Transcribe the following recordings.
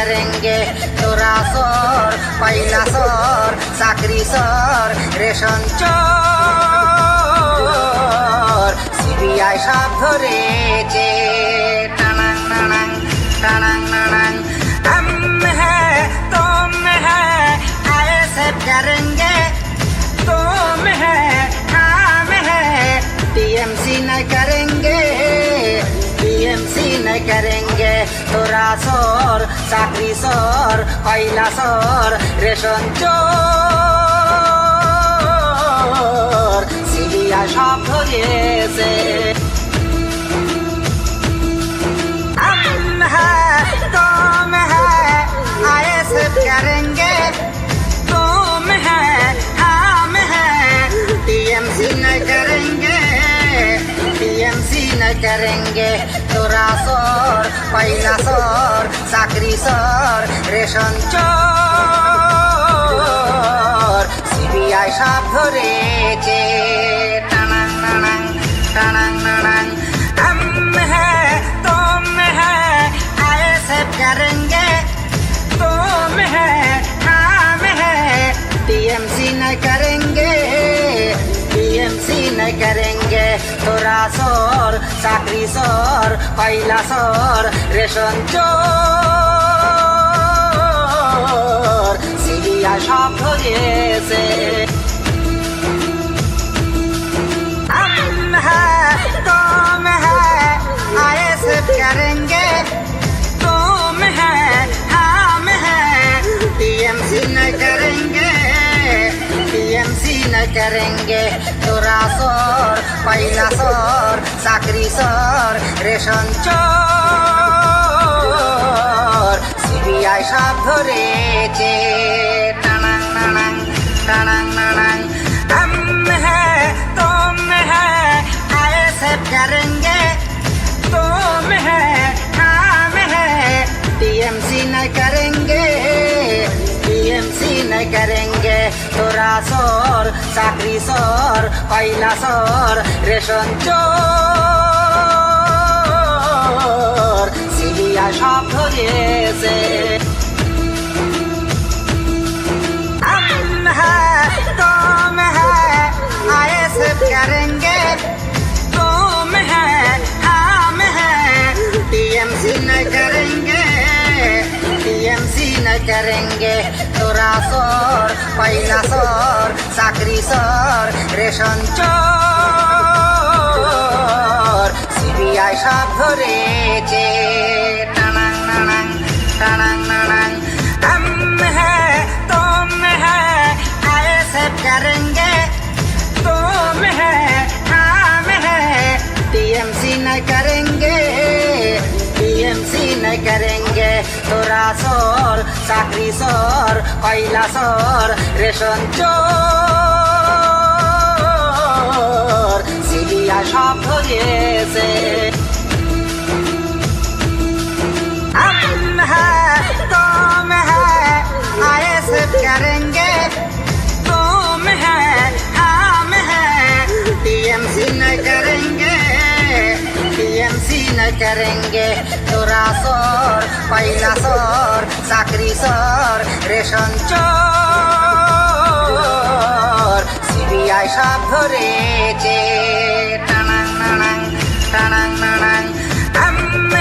करेंगे তোরা সর পয়লা সর চাকরি সর রেশন চোর সিবিআই সব ধরেছে টানাং নানাং টানাং নানাং हम है तुम है ऐसे करेंगे तुम है हम है टीएमसी न करेंगे टीएमसी न करेंगे তোরা সর চাকরি সর কয়লা সর রেশন সিবিআই সব ধরিয়েছে করেঙ্গে তোরা সর পয়লা সর চাকরি সর রেশন চর সিবিআই সব ধরেছে টানাং নানাং টানাং নানাং হম হ্যাঁ তোম হ্যাঁ আয়ে সব করেঙ্গে তোম হ্যাঁ নাম হ্যাঁ টিএমসি না করেঙ্গে টিএমসি না করেঙ্গে তোরা সর চাকরি সর কয়লা সর রেশন চোর সিবিআই সব ধরিয়েছে हम है तुम है ऐसे करेंगे तुम है हम है टीएमसी न करेंगे टीएमसी न करेंगे তোরা সর চাকরি সর রেশন চর। সিবিআই সব ধরেছে। টানাং টানাং টানাং। তোরা সর চাকরি সর কয়লা সর রেশন চিলিয়া সব ধরিয়েছে करेंगे তোরা সর পয়লা সর চাকরি সর রেশন চোর সিবিআই সব ধরেছে টানাং নানাং টানাং নানাং हम है तुम है ऐसे करेंगे टीएमसी न करेंगे তোরা সর চাকরি সর কয়লা সর রেশন চোর সিবিআই সব ধরিয়েছে हम है तुम है ऐसे करेंगे तुम है हम है टीएमसी न करेंगे टीएमसी न करेंगे ভাড়া সর, পাইলা সর, চাকরি সর, রেশন চর। সিবিআই সব ধরেছে। টানাং, নানাং টানাং, নানাং। হম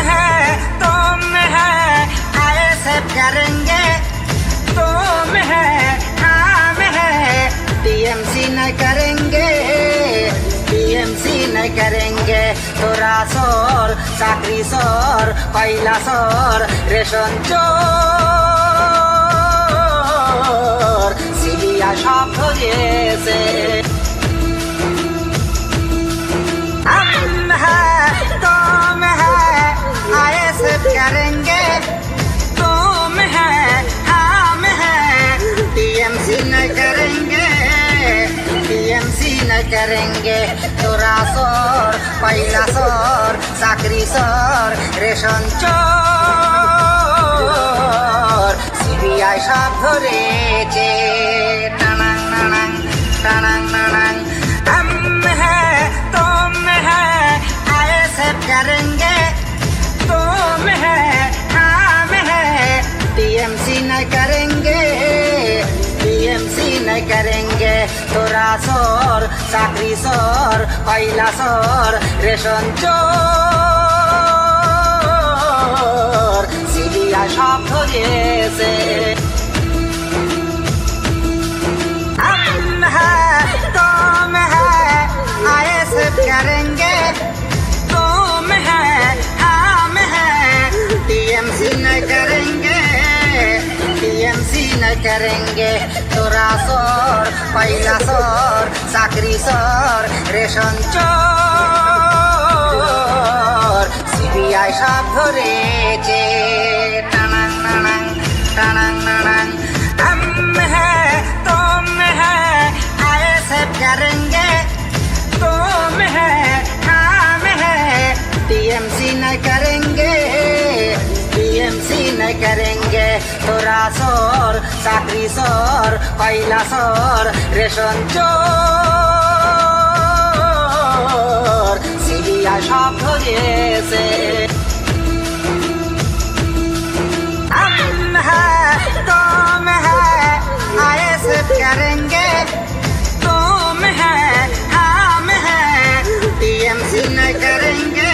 হ্যাঁ তোম হ্যাঁ আয়ে সব করেঙ্গে তোম হ্যাঁ হাম হ্যাঁ টিএমসি নাই করেঙ্গে টিএমসি নাই করেঙ্গে তোরা সর চাকরি সর কয়লা সর রেশন চোর সিবিআই সব ধরিয়েছে हम है तुम है ऐसे करेंगे तुम है हम है टीएमसी न करेंगे टीएमसी न करेंगे তোরা সর পয়লা সর চাকরি সর রেশন চর। সিবিআই সব ধরেছে। টানাং নানাং টানাং নানাং। হম তোরা সর চাকরি সর কয়লা সর রেশন চোর সিবিআই সব ধরিয়েছে हम हैं तुम हैं आईएसएफ करेंगे तुम हैं हम हैं टीएमसी न करेंगे टीएमसी न करेंगे তোরা সর পয়লা সর চাকরি সর, রেশন চর। সিবিআই সব ধরেছে। টানাং নানাং টানাং নানাং হম হ্যাঁ তোম হ্যাঁ আয়ে সে করেঙ্গে তোম হ্যাঁ হাম হ্যাঁ টিএমসি না করেঙ্গে টিএমসি না করেঙ্গে তোরা সর, চাকরি সর সিবিআই সব ধরিয়েছে हम हैं तुम हैं आईएसएफ करेंगे तुम हैं हम हैं टीएमसी न करेंगे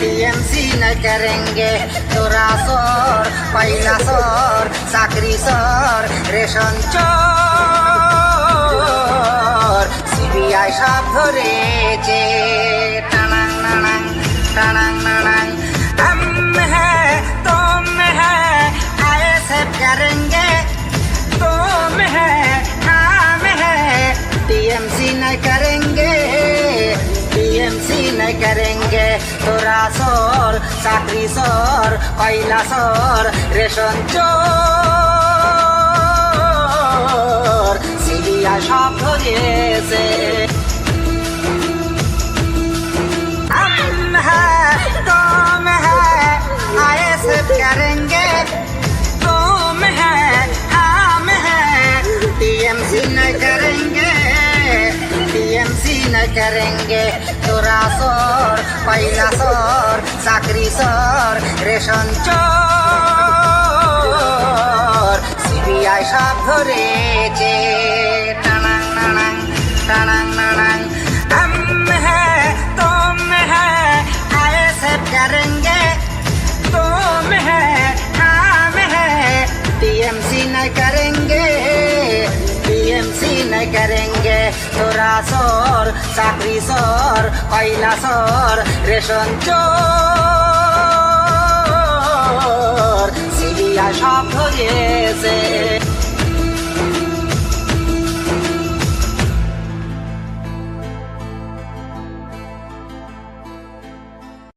टीएमसी न करेंगे তোরা সর পয়লা সর চাকরি সর রেশন চোর যায় সব ধরেছে টানাং, নানাং টানাং, নানাং। হম হ্যাঁ তোম হ্যাঁ আয়ে করেঙ্গে তোম হ্যাঁ হাম হ্যাঁ টিএমসি না করেঙ্গে টিএমসি না করেঙ্গে তোরা সর, চাকরি সর, কয়লা সর, রেশন চোর। সিবিআই সব ধরিয়েছে हम हैं तुम हैं आईएसएफ करेंगे तुम हैं हम हैं टीएमसी न करेंगे टीएमसी न करेंगे তোরা সর পয়লা সর চাকরি সর রেশন চোর মাইয়ায় সব ধরেছে। টানাং, নানাং টানাং, নানাং। হম হ্যাঁ তোম হ্যাঁ আয়ে সব করেঙ্গে তোম হ্যাঁ হাম হ্যাঁ টিএমসি নাই করেঙ্গে টিএমসি নাই করেঙ্গে তোরা সর, চাকরি সর, কয়লা সর, রেশন চোর। সব হয়েছে